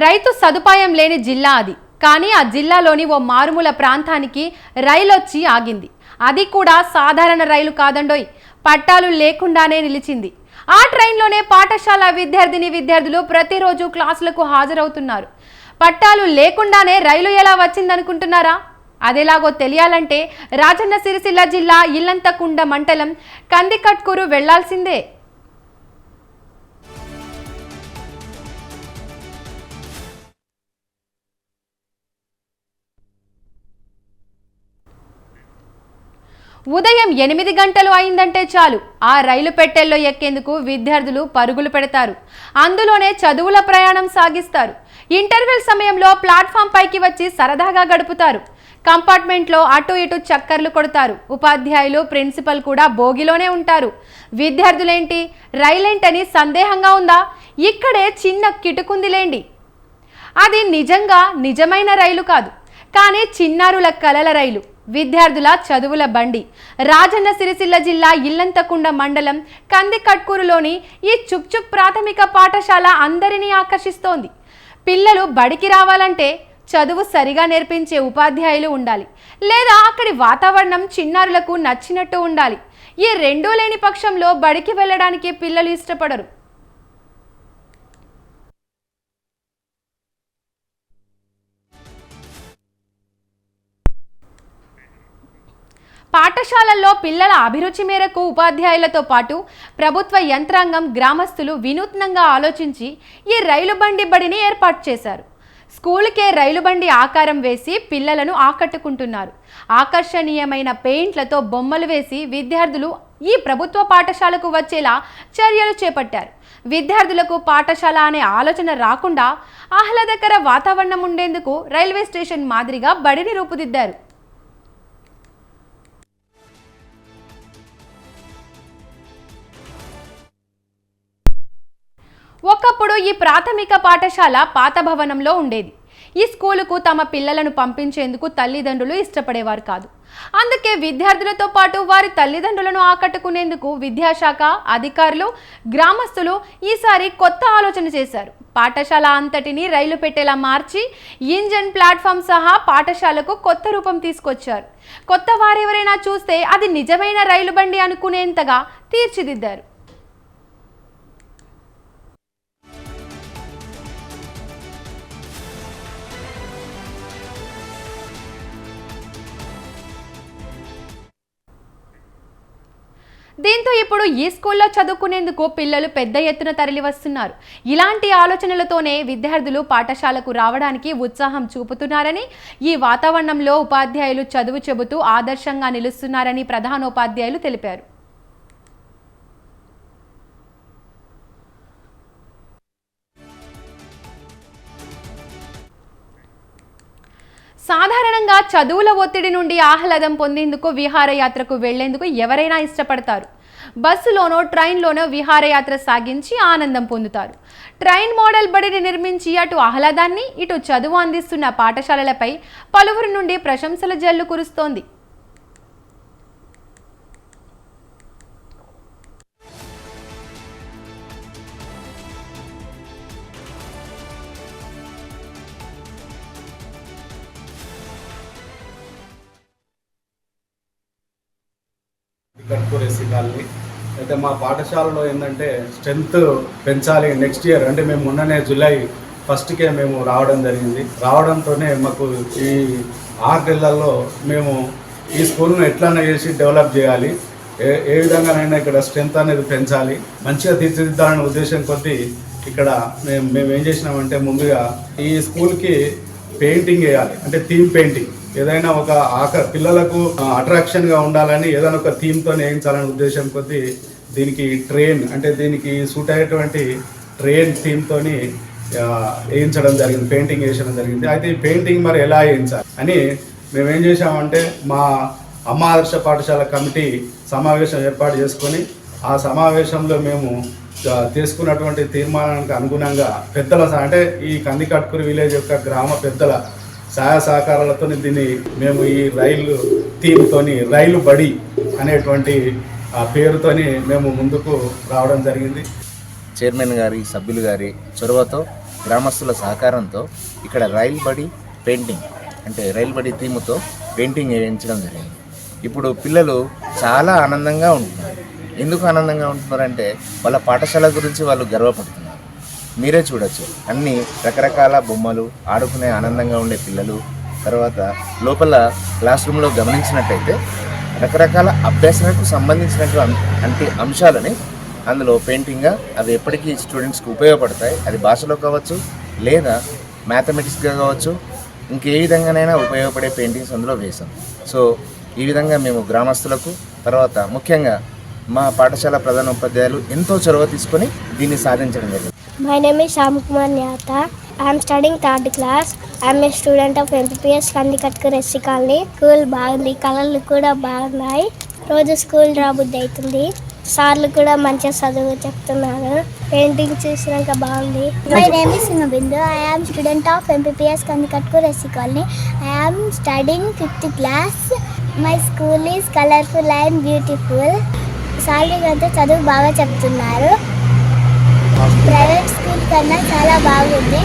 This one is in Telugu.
రైతు సదుపాయం లేని జిల్లా అది. కానీ ఆ జిల్లాలోని ఓ మారుమూల ప్రాంతానికి రైలు వచ్చి ఆగింది. అది కూడా సాధారణ రైలు కాదండోయ్. పట్టాలు లేకుండానే నిలిచింది. ఆ ట్రైన్లోనే పాఠశాల విద్యార్థిని విద్యార్థులు ప్రతిరోజు క్లాసులకు హాజరవుతున్నారు. పట్టాలు లేకుండానే రైలు ఎలా వచ్చిందనుకుంటున్నారా? అదెలాగో తెలియాలంటే రాజన్న సిరిసిల్ల జిల్లా ఇల్లంతకుండ మండలం కందికట్కూరు వెళ్ళాల్సిందే. ఉదయం ఎనిమిది గంటలు అయిందంటే చాలు. ఆ రైలు పెట్టెల్లో ఎక్కేందుకు విద్యార్థులు పరుగులు పెడతారు. అందులోనే చదువుల ప్రయాణం సాగిస్తారు. ఇంటర్వెల్ సమయంలో ప్లాట్ఫామ్ పైకి వచ్చి సరదాగా గడుపుతారు. కంపార్ట్మెంట్లో అటు ఇటు చక్కర్లు కొడతారు. ఉపాధ్యాయులు ప్రిన్సిపల్ కూడా బోగిలోనే ఉంటారు. విద్యార్థులేంటి? రైలేంటని సందేహంగా ఉందా? ఇక్కడే చిన్న కిటుకుందిలేండి. అది నిజంగా నిజమైన రైలు కాదు. కానీ చిన్నారుల కలల రైలు. విద్యార్థుల చదువుల బండి. రాజన్న సిరిసిల్ల జిల్లా ఇల్లంతకుండ మండలం కందికట్కూరులోని ఈ చుక్చుక్ ప్రాథమిక పాఠశాల అందరినీ ఆకర్షిస్తోంది. పిల్లలు బడికి రావాలంటే చదువు సరిగా నేర్పించే ఉపాధ్యాయులు ఉండాలి. లేదా అక్కడి వాతావరణం చిన్నారులకు నచ్చినట్టు ఉండాలి. ఈ రెండూ లేని పక్షంలో బడికి వెళ్ళడానికి పిల్లలు ఇష్టపడరు. పాఠశాలల్లో పిల్లల అభిరుచి మేరకు ఉపాధ్యాయులతో పాటు ప్రభుత్వ యంత్రాంగం గ్రామస్తులు వినూత్నంగా ఆలోచించి ఈ రైలు బండి బడిని ఏర్పాటు చేశారు. స్కూల్కే రైలు బండి ఆకారం వేసి పిల్లలను ఆకట్టుకుంటున్నారు. ఆకర్షణీయమైన పెయింట్లతో బొమ్మలు వేసి విద్యార్థులు ఈ ప్రభుత్వ పాఠశాలకు వచ్చేలా చర్యలు చేపట్టారు. విద్యార్థులకు పాఠశాల అనే ఆలోచన రాకుండా ఆహ్లాదకర వాతావరణం ఉండేందుకు రైల్వే స్టేషన్ మాదిరిగా బడిని రూపుదిద్దారు. ఒకప్పుడు ఈ ప్రాథమిక పాఠశాల పాత భవనంలో ఉండేది. ఈ స్కూలుకు తమ పిల్లలను పంపించేందుకు తల్లిదండ్రులు ఇష్టపడేవారు కాదు. అందుకే విద్యార్థులతో పాటు వారి తల్లిదండ్రులను ఆకట్టుకునేందుకు విద్యాశాఖ అధికారులు గ్రామస్తులు ఈసారి కొత్త ఆలోచన చేశారు. పాఠశాల అంతటిని రైలు పెట్టేలా మార్చి ఇంజన్ ప్లాట్ఫామ్ సహా పాఠశాలకు కొత్త రూపం తీసుకొచ్చారు. కొత్త వారెవరైనా చూస్తే అది నిజమైన రైలు బండి అనుకునేంతగా తీర్చిదిద్దారు. దీంతో ఇప్పుడు ఈ స్కూల్లో చదువుకునేందుకు పిల్లలు పెద్ద ఎత్తున తరలి వస్తున్నారు ఇలాంటి ఆలోచనలతోనే విద్యార్థులు పాఠశాలకు రావడానికి ఉత్సాహం చూపుతున్నారని ఈ వాతావరణంలో ఉపాధ్యాయులు చదువు చెబుతూ ఆదర్శంగా నిలుస్తున్నారని ప్రధానోపాధ్యాయులు తెలిపారు. ముఖ్యంగా చదువుల ఒత్తిడి నుండి ఆహ్లాదం పొందేందుకు విహారయాత్రకు వెళ్ళేందుకు ఎవరైనా ఇష్టపడతారు. బస్సులోనో ట్రైన్లోనో విహారయాత్ర సాగించి ఆనందం పొందుతారు. ట్రైన్ మోడల్ బడిని నిర్మించి అటు ఆహ్లాదాన్ని ఇటు చదువు అందిస్తున్న పాఠశాలలపై పలువురు నుండి ప్రశంసల జల్లు కురుస్తోంది. గడ్పూర్ అయితే మా పాఠశాలలో ఏంటంటే స్ట్రెంత్ పెంచాలి. నెక్స్ట్ ఇయర్ అంటే మేము మొన్ననే జూలై ఫస్ట్కే మేము రావడం జరిగింది. రావడంతోనే మాకు ఈ ఆరు నెలల్లో మేము ఈ స్కూల్ను ఎట్లన్నా చేసి డెవలప్ చేయాలి. ఏ ఏ విధంగానైనా ఇక్కడ స్ట్రెంత్ అనేది పెంచాలి. మంచిగా తీర్చిదిద్దాలనే ఉద్దేశం కొద్దీ ఇక్కడ మేము మేము ఏం చేసినామంటే ముందుగా ఈ స్కూల్కి పెయింటింగ్ వేయాలి. అంటే థీమ్ పెయింటింగ్. ఏదైనా ఒక ఆక పిల్లలకు అట్రాక్షన్గా ఉండాలని ఏదైనా ఒక థీమ్తో వేయించాలనే ఉద్దేశం కొద్దీ దీనికి ట్రైన్ అంటే దీనికి సూట్ అయ్యేటువంటి ట్రైన్ థీమ్ తోని వేయించడం జరిగింది పెయింటింగ్ వేయడం జరిగింది. అయితే ఈ పెయింటింగ్ మరి ఎలా వేయించాలి అని మేము ఏం చేసామంటే మా అమ్మ ఆదర్శ పాఠశాల కమిటీ సమావేశం ఏర్పాటు చేసుకొని ఆ సమావేశంలో మేము తీసుకున్నటువంటి తీర్మానానికి అనుగుణంగా పెద్దల అంటే ఈ కందికట్కూరు విలేజ్ యొక్క గ్రామ పెద్దల సహాయ సహకారాలతో దీన్ని మేము ఈ రైలు థీమ్తోని రైలు బడి అనేటువంటి ఆ పేరుతోని మేము ముందుకు రావడం జరిగింది. చైర్మన్ గారి సభ్యులు గారి చొరవతో గ్రామస్తుల సహకారంతో ఇక్కడ రైలు బడి పెయింటింగ్ అంటే రైలు బడి థీమ్తో పెయింటింగ్ వేయించడం జరిగింది. ఇప్పుడు పిల్లలు చాలా ఆనందంగా ఉంటున్నారు. ఎందుకు ఆనందంగా ఉంటున్నారంటే వాళ్ళ పాఠశాల గురించి వాళ్ళు గర్వపడుతున్నారు. మీరే చూడొచ్చు. అన్ని రకరకాల బొమ్మలు ఆడుకునే ఆనందంగా ఉండే పిల్లలు. తర్వాత లోపల క్లాస్ రూమ్లో గమనించినట్టయితే రకరకాల అభ్యాసాలకు సంబంధించినటువంటి అంటే అంశాలని అందులో పెయింటింగ్గా అవి ఎప్పటికీ స్టూడెంట్స్కి ఉపయోగపడతాయి. అది భాషలో కావచ్చు లేదా మ్యాథమెటిక్స్గా కావచ్చు. ఇంకే విధంగానైనా ఉపయోగపడే పెయింటింగ్స్ అందులో వేసాం సో ఈ విధంగా మేము గ్రామస్తులకు తర్వాత ముఖ్యంగా మా పాఠశాల ప్రధాన ఉపాధ్యాయులు ఎంతో చొరవ తీసుకొని దీన్ని సాధించడం జరిగింది. My name is Shyam Kumar Nyata. I am studying third class. I am a student of MPPS Kandikatku రెస్సి colony school బాగుంది. కలర్లు కూడా బాగున్నాయి. రోజు స్కూల్ రాబుద్ది అవుతుంది. సార్లు కూడా మంచిగా చదువు చెప్తున్నారు. పెయింటింగ్ చూసినాక బాగుంది. My name is Singabindu I am student of MPPS Kandikatku రెస్సి colony I am studying fifth class my school is colourful and beautiful సార్లు అయితే చదువు బాగా చెప్తున్నారు. ప్రైవేట్ స్కూల్ కన్నా చాలా బాగుంది.